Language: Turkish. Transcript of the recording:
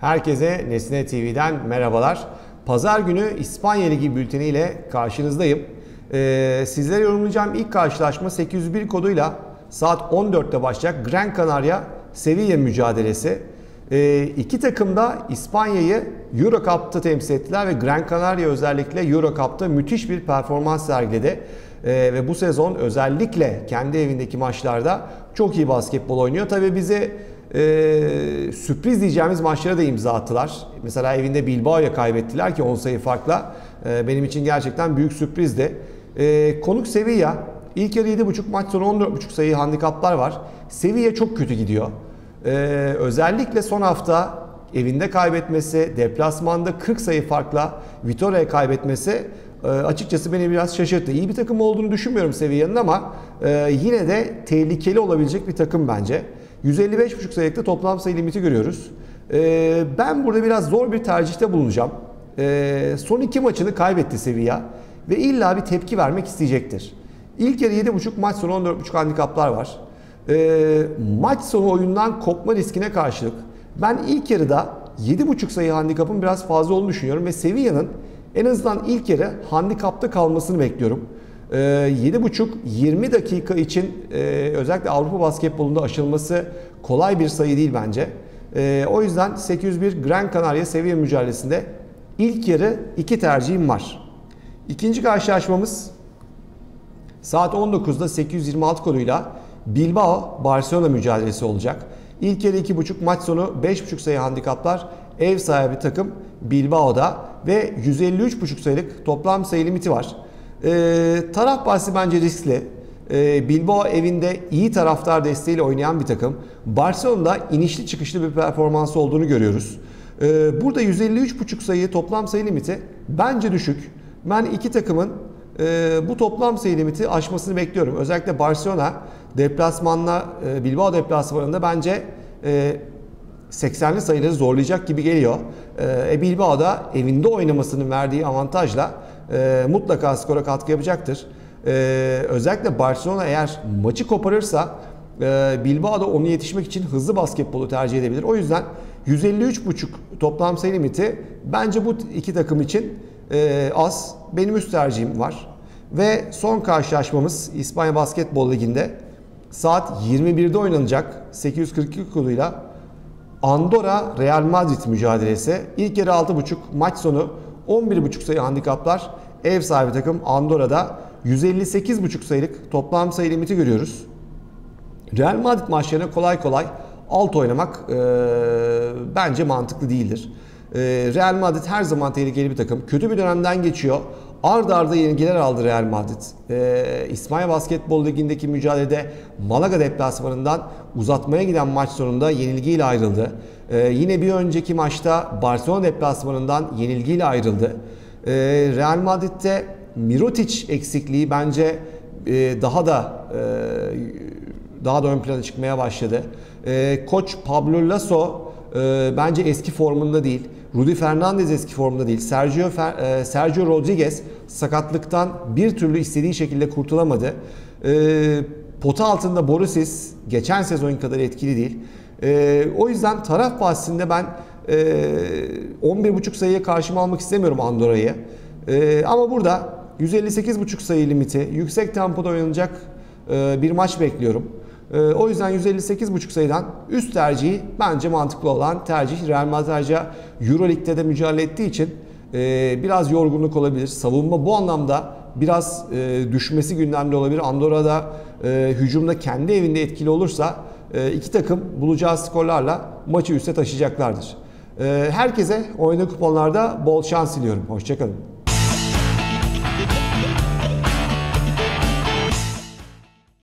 Herkese Nesne TV'den merhabalar. Pazar günü İspanya Ligi bülteni karşınızdayım. Ee, sizlere yorumlayacağım ilk karşılaşma 801 koduyla saat 14'te başlayacak Gran Canaria Sevilla mücadelesi. Ee, iki takım da İspanya'yı Euro Cup'ta temsil ettiler ve Gran Canaria özellikle Euro Cup'ta müthiş bir performans sergiledi. Ee, ve bu sezon özellikle kendi evindeki maçlarda çok iyi basketbol oynuyor. Tabii bizi e, sürpriz diyeceğimiz maçlara da imza attılar. Mesela evinde Bilbao'ya kaybettiler ki 10 sayı farkla. E, benim için gerçekten büyük sürprizdi. E, konuk Sevilla. İlk yarı 7.5 maç sonu 14.5 sayı handikaplar var. Sevilla çok kötü gidiyor. E, özellikle son hafta evinde kaybetmesi, deplasmanda 40 sayı farkla Vitoria'ya kaybetmesi e, açıkçası beni biraz şaşırttı. İyi bir takım olduğunu düşünmüyorum Sevilla'nın ama e, yine de tehlikeli olabilecek bir takım bence. 155.5 sayılıkta toplam sayı limiti görüyoruz. Ee, ben burada biraz zor bir tercihte bulunacağım. Ee, son iki maçını kaybetti Sevilla ve illa bir tepki vermek isteyecektir. İlk yarı 7.5 maç sonu 14.5 handikaplar var. Ee, maç sonu oyundan kopma riskine karşılık ben ilk yarıda 7.5 sayı handikapın biraz fazla olduğunu düşünüyorum ve Sevilla'nın en azından ilk yarı handikapta kalmasını bekliyorum. 7,5-20 ee, dakika için e, özellikle Avrupa basketbolunda aşılması kolay bir sayı değil bence. Ee, o yüzden 801 Gran Canaria seviye mücadelesinde ilk yarı iki tercihim var. İkinci karşılaşmamız saat 19'da 826 koduyla Bilbao Barcelona mücadelesi olacak. İlk yarı 2.5 maç sonu 5.5 sayı handikaplar ev sahibi takım Bilbao'da ve 153.5 sayılık toplam sayı limiti var. Ee, taraf bahsi bence riskli. Ee, Bilbao evinde iyi taraftar desteğiyle oynayan bir takım. Barcelona'da inişli çıkışlı bir performansı olduğunu görüyoruz. Ee, burada 153.5 sayı toplam sayı limiti bence düşük. Ben iki takımın e, bu toplam sayı limiti aşmasını bekliyorum. Özellikle Barcelona deplasmanla e, Bilbao deplasmanında bence e, 80'li sayıları zorlayacak gibi geliyor. E, Bilbao da evinde oynamasının verdiği avantajla e, mutlaka skora katkı yapacaktır. E, özellikle Barcelona eğer maçı koparırsa e, Bilbao da onu yetişmek için hızlı basketbolu tercih edebilir. O yüzden 153.5 toplam sayı limiti bence bu iki takım için e, az. Benim üst tercihim var. Ve son karşılaşmamız İspanya Basketbol Ligi'nde saat 21'de oynanacak 842 kuluyla Andorra Real Madrid mücadelesi. İlk yarı 6.5 maç sonu 11.5 sayı handikaplar. Ev sahibi takım Andorra'da 158.5 sayılık toplam sayı limiti görüyoruz. Real Madrid maçlarına kolay kolay alt oynamak e, bence mantıklı değildir. E, Real Madrid her zaman tehlikeli bir takım. Kötü bir dönemden geçiyor. Ard arda yenilgiler aldı Real Madrid. E, İspanya Basketbol Ligi'ndeki mücadelede Malaga deplasmanından uzatmaya giden maç sonunda yenilgiyle ayrıldı. E, yine bir önceki maçta Barcelona deplasmanından yenilgiyle ayrıldı. E, Real Madrid'de Mirotic eksikliği bence e, daha da e, daha da ön plana çıkmaya başladı. E, koç Pablo Lasso e, bence eski formunda değil. Rudy Fernandez eski formda değil. Sergio Fer, e, Sergio Rodriguez sakatlıktan bir türlü istediği şekilde kurtulamadı. E, pota altında Borisis geçen sezon kadar etkili değil. E, o yüzden taraf bahsinde ben e, 11.5 sayıya karşıma almak istemiyorum Andorra'yı. E, ama burada 158.5 sayı limiti, yüksek tempoda oynanacak e, bir maç bekliyorum. Ee, o yüzden 158.5 sayıdan üst tercihi bence mantıklı olan tercih. Real Madrid Euroleague'de de mücadele ettiği için e, biraz yorgunluk olabilir. Savunma bu anlamda biraz e, düşmesi gündemde olabilir. Andorra'da e, hücumda kendi evinde etkili olursa iki takım bulacağı skorlarla maçı üste taşıyacaklardır. Herkese oyunda kuponlarda bol şans diliyorum. Hoşçakalın.